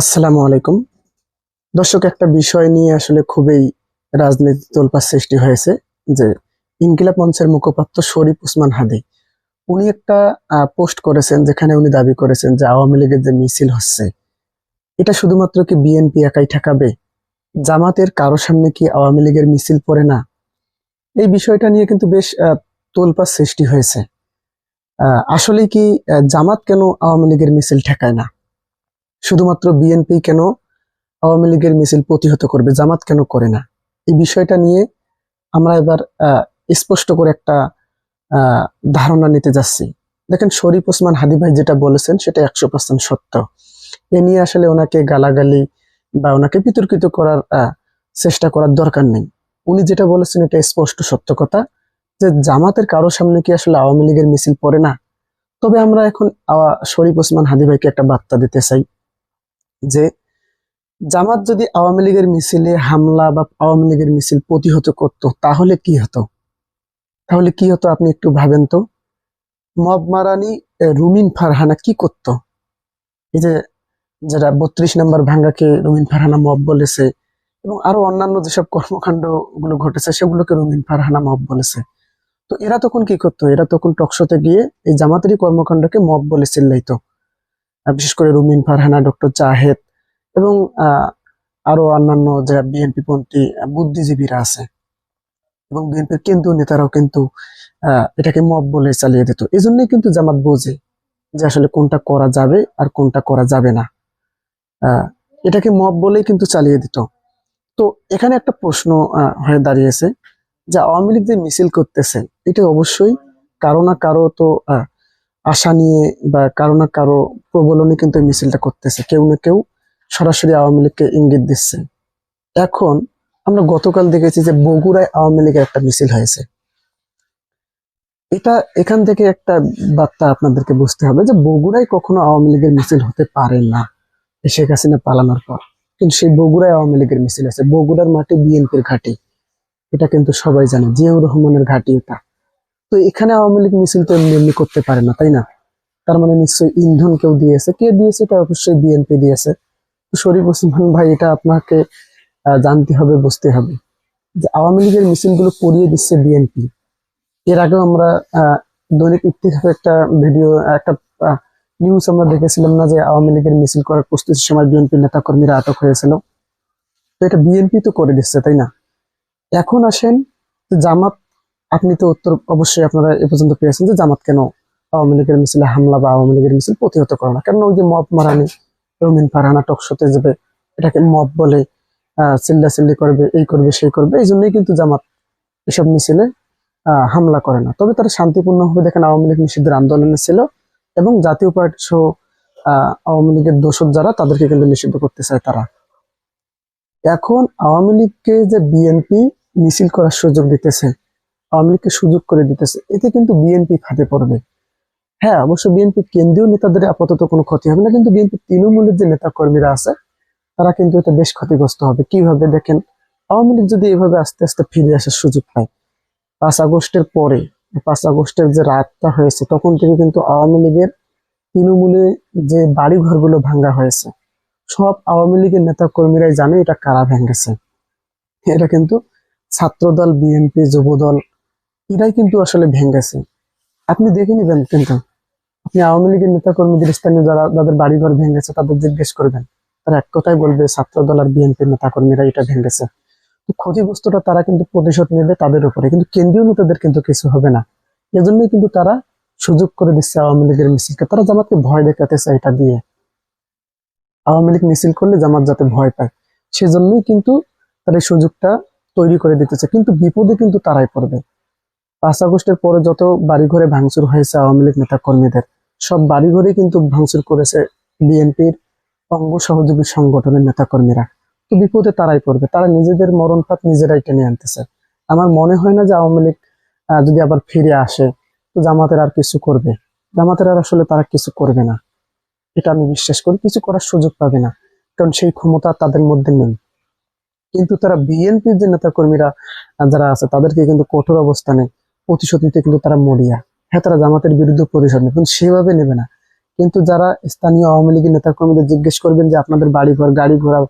আসসালামু আলাইকুম। দর্শক একটা বিষয় নিয়ে আসলে খুবই রাজনীতি তোলপার সৃষ্টি হয়েছে যে ইনকিলাব মঞ্চের মুখপাত্র শরীফ উসমান হাদি উনি একটা পোস্ট করেছেন যেখানে উনি দাবি করেছেন যে আওয়ামী লীগের যে মিছিল হচ্ছে এটা শুধুমাত্র কি বিএনপি একাই ঠেকাবে? জামাতের কারও সামনে কি আওয়ামী লীগের মিছিল পড়ে না? এই বিষয়টা নিয়ে কিন্তু বেশ আহ, তোলপাড় সৃষ্টি হয়েছে। আসলে কি জামাত কেন আওয়ামী লীগের মিছিল ঠেকায় না? শুধুমাত্র বিএনপি কেন আওয়ামী লীগের মিছিল প্রতিহত করবে, জামাত কেন করে না? এই বিষয়টা নিয়ে আমরা এবার স্পষ্ট করে একটা ধারণা নিতে যাচ্ছি। দেখেন শরীফ ওসমান হাদি ভাই যেটা বলেছেন সেটা একশো পার্সেন্ট সত্য। এ নিয়ে আসলে ওনাকে গালাগালি বা ওনাকে বিতর্কিত করার চেষ্টা করার দরকার নেই। উনি যেটা বলেছেন এটা স্পষ্ট সত্য কথা যে জামাতের কারও সামনে কি আসলে আওয়ামী লীগের মিছিল পড়ে না? তবে আমরা এখন শরীফ ওসমান হাদি ভাইকে একটা বার্তা দিতে চাই। যে জামাত যদি আওয়ামী লীগের মিছিলে হামলা বা আওয়ামী লীগের মিছিল প্রতিহত করত, তাহলে কি হতো? তাহলে কি হতো আপনি একটু ভাবেন তো? মব মারানি রুমিন ফারহানা কি করত? এই যে যারা বত্রিশ নম্বর ভাঙ্গাকে রুমিন ফারহানা মব বলেছে এবং আরও অন্যান্য যেসব কর্মকাণ্ডগুলো ঘটেছে, সেগুলোকে রুমিন ফারহানা মব বলেছে। তো এরা তখন কি করতো? এরা তখন টকশোতে গিয়ে এই জামাতেরই কর্মকাণ্ডকে মব বলে চিল্লাইতো। বিশেষ করে রুমিন ফারহানা ডক্টর জাহেদ এবং আরও অন্যান্য যারা বিএনপি পন্থী বুদ্ধিজীবীরা আছে। এবং বিএনপির কেন্দ্রীয় নেতারাও কিন্তু এটাকে মব বলে চালিয়ে দিত। এই জন্যই কিন্তু জামাত বোঝে যে আসলে কোনটা করা যাবে আর কোনটা করা যাবে না। এটাকে মব বলেই কিন্তু চালিয়ে দিত। তো এখানে একটা প্রশ্ন হয়ে দাঁড়িয়েছে যে আওয়ামী লীগ যে মিছিল করতেছে এটা অবশ্যই কারও না কারও তো আহ, আশা নিয়ে বা কারও না কারও প্রবলনে কিন্তু মিছিলটা করতেছে। কেউ না কেউ সরাসরি আওয়ামী লীগকে ইঙ্গিত দিচ্ছে। এখন আমরা গতকাল দেখেছি যে বগুড়ায় আওয়ামী লীগের একটা মিছিল হয়েছে। এটা এখান থেকে একটা বার্তা আপনাদেরকে বুঝতে হবে যে বগুড়ায় কখনো আওয়ামী লীগের মিছিল হতে পারে না শেখ হাসিনা পালানোর পর। কিন্তু সেই বগুড়ায় আওয়ামী লীগের মিছিল আছে বগুড়ার মাটি বিএনপির ঘাঁটি। এটা কিন্তু সবাই জানে। জিয়াউর রহমানের ঘাটি এটা। তো এখানে আওয়ামী লীগ মিছিল তো এমনি করতে পারে না, তাই না? তার মানে নিশ্চয়ই ইন্ধন কেউ দিয়েছে। কে দিয়েছে? এটা অবশ্যই বিএনপি দিয়েছে। শরীফ ওসমান ভাই, এটা আপনাকে জানতে হবে, বুঝতে হবে যে আওয়ামী লীগের মিছিলগুলো পড়িয়ে দিচ্ছে বিএনপি। এর আগেও আমরা দৈনিক ইত্তেফাকে একটা ভিডিও, একটা নিউজ আমরা দেখেছিলাম না যে আওয়ামী লীগের মিছিল করার প্রস্তুতির সময় বিএনপি নেতা কর্মীরা আটক হয়েছিল। তো এটা বিএনপি তো করে দিচ্ছে, তাই না? এখন আসেন জামাত আপনি তো উত্তর অবশ্যই আপনারা এ পর্যন্ত পেয়েছেন যে জামাত কেন আওয়ামী লীগের মিছিলে হামলা বা আওয়ামী লীগের মিছিল প্রতিহত করে না। কারণ ওই যে মব মারানি রমিন ফারহানা টকশোতে যাবে এটাকে মব বলে চিল্লা চিল্লি করবে, এই করবে, সেই করবে, এই জন্যই কিন্তু জামাত এসব মিছিলে হামলা করে না। তবে তারা শান্তিপূর্ণ শান্তিপূর্ণভাবে দেখেন আওয়ামী লীগ নিষিদ্ধের আন্দোলনে ছিল এবং জাতীয় পার্টি সহ আওয়ামী লীগের দোষর যারা, তাদেরকে কিন্তু নিষিদ্ধ করতে চায় তারা। এখন আওয়ামী লীগকে যে বিএনপি মিছিল করার সুযোগ দিতেছে আওয়ামী লীগকে সুযোগ করে দিতেছে। এতে কিন্তু বিএনপি ফাঁদে পড়বে। হ্যাঁ অবশ্য বিএনপি কেন্দ্রীয় নেতাদের আপাতত কোনো ক্ষতি হবে না, কিন্তু বিএনপি তৃণমূলের যে নেতা কর্মীরা আছে, তারা কিন্তু এটা বেশ ক্ষতিগ্রস্ত হবে। কীভাবে? দেখেন, আওয়ামী লীগ যদি এভাবে আস্তে আস্তে ফিরে আসার সুযোগ পায়, পাঁচ আগস্টের পরে, পাঁচ আগস্টের যে রাতটা হয়েছে, তখন থেকে কিন্তু আওয়ামী লীগের তৃণমূলে যে বাড়ি ঘরগুলো ভাঙ্গা হয়েছে, সব আওয়ামী লীগের নেতা কর্মীরাই জানে এটা কারা ভেঙেছে। এটা কিন্তু ছাত্রদল, বিএনপি, যুবদল এরাই কিন্তু আসলে ভেঙেছে আপনি দেখে নিবেন কিন্তু। আপনি আওয়ামী লীগের নেতা কর্মীদের স্থানীয় যারা, যাদের বাড়িঘর ভেঙেছে তাদের জিজ্ঞেস করবেন। তারা এক কথাই বলবে, ছাত্রদল আর বিএনপির নেতা কর্মীরা এটা ভেঙেছে তো ক্ষতিগ্রস্তটা তারা কিন্তু প্রতিশোধ নেবে তাদের উপরে। কিন্তু কেন্দ্রীয় নেতাদের কিন্তু কিছু হবে না। এজন্যই কিন্তু তারা সুযোগ করে দিচ্ছে আওয়ামী লীগের মিছিলকে। তারা জামাতকে ভয় দেখাতে চায় এটা দিয়ে। আওয়ামী লীগ মিছিল করলে জামাত যাতে ভয় পায়। সেজন্যই কিন্তু তারা সুযোগটা তৈরি করে দিতেছে। কিন্তু বিপদে কিন্তু তারাই পড়বে। পাঁচ আগস্টের পরে যত বাড়িঘরে ভাঙচুর হয়েছে আওয়ামী লীগ নেতা কর্মীদের সব বাড়িঘরে কিন্তু ভাঙচুর করেছে বিএনপির অঙ্গ সহযোগী সংগঠনের নেতা কর্মীরা তো বিপদে তারাই পড়বে, তারা নিজেদের মরণ ফাঁদ নিজেরাই টেনে আনতেছে। আমার মনে হয় না যে আওয়ামী লীগ যদি আবার ফিরে আসে, তো জামাতের আর কিছু করবে। জামাতের আর আসলে তারা কিছু করবে না। এটা আমি বিশ্বাস করি, কিছু করার সুযোগ পাবে না, কারণ সেই ক্ষমতা তাদের মধ্যে নেই। কিন্তু তারা বিএনপির যে নেতা কর্মীরা যারা আছে, তাদেরকে কিন্তু কঠোর অবস্থানে প্রতিশোধ নিতে কিন্তু তারা মরিয়া। হ্যাঁ তারা জামাতের বিরুদ্ধে প্রতিশোধ নেবে, কিন্তু সেভাবে নেবে না। কিন্তু যারা স্থানীয় আওয়ামী লীগের নেতা কর্মীদের জিজ্ঞেস করবেন যে আপনাদের বাড়ি ঘর গাড়ি ঘোড়া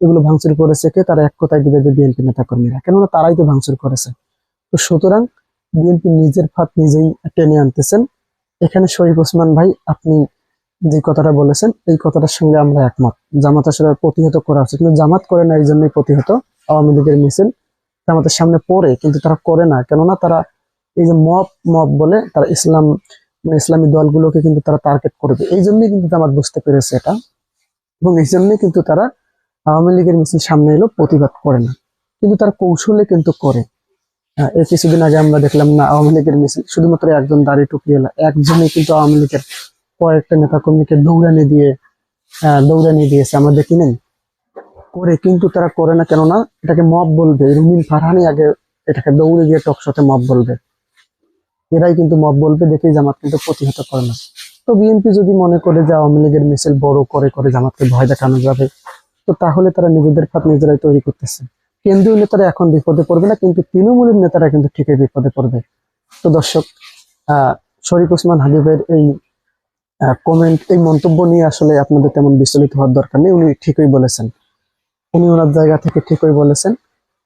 এগুলো ভাঙচুর করেছে কে, তারা এক কথায় দিবে যে বিএনপি নেতা কর্মীরা কেননা তারাই তো ভাঙচুর করেছে। তো সুতরাং বিএনপি নিজের ফাঁদ নিজেই টেনে আনতেছেন। এখানে শরীফ ওসমান ভাই, আপনি যে কথাটা বলেছেন, এই কথাটার সঙ্গে আমরা একমত। জামাত আসলে প্রতিহত করা উচিত। কিন্তু জামাত করে না, এই জন্যই প্রতিহত আওয়ামী লীগের মিছিল। জামাতের সামনে পড়ে, কিন্তু তারা করে না। কেননা তারা এই যে মব মব বলে তারা ইসলাম মানে ইসলামী দলগুলোকে কিন্তু তারা টার্গেট করবে এই জন্যই কিন্তু জামাত বুঝতে পেরেছে এটা। এবং এই জন্যই কিন্তু তারা আওয়ামী লীগের মিছিল সামনে এলো প্রতিবাদ করে না। কিন্তু তারা কৌশলে কিন্তু করে। আহ, এই কিছুদিন আগে আমরা দেখলাম না আওয়ামী লীগের মিছিল শুধুমাত্র একজন দাড়ি টুকিয়েলা একজনই কিন্তু আওয়ামী লীগের কয়েকটা নেতা কর্মীকে দৌড়ানি দিয়ে আহ, দৌড়ানি দিয়েছে। আমরা দেখি নাই। করে কিন্তু তারা করে না কেননা এটাকে মব বলবে। রুমিন ফারহানি আগে এটাকে দৌড়ে গিয়ে টকশোতে মব বলবে। এরাই কিন্তু মত বলবে দেখেই জামাত কিন্তু প্রতিহত করে না। তো বিএনপি যদি মনে করে যে আওয়ামী লীগের মিছিল বড় করে করে জামাতকে ভয় দেখানো যাবে, তো তাহলে তারা নিজেদের ফাঁদ নিজেরাই তৈরি করতেছে। কেন্দ্রীয় নেতারা এখন বিপদে পড়বে না, কিন্তু তৃণমূলের নেতারা কিন্তু ঠিকই বিপদে পড়বে। তো দর্শক শরীফ ওসমান হাবিবের এই কমেন্ট এই মন্তব্য নিয়ে আসলে আপনাদের তেমন বিচলিত হওয়ার দরকার নেই। উনি ঠিকই বলেছেন। উনি ওনার জায়গা থেকে ঠিকই বলেছেন।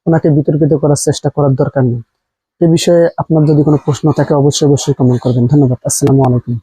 ওনাকে বিতর্কিত করার চেষ্টা করার দরকার নেই। এ বিষয়ে আপনার যদি কোনো প্রশ্ন থাকে অবশ্যই অবশ্যই কমেন্ট করবেন। ধন্যবাদ। আসসালামু আলাইকুম।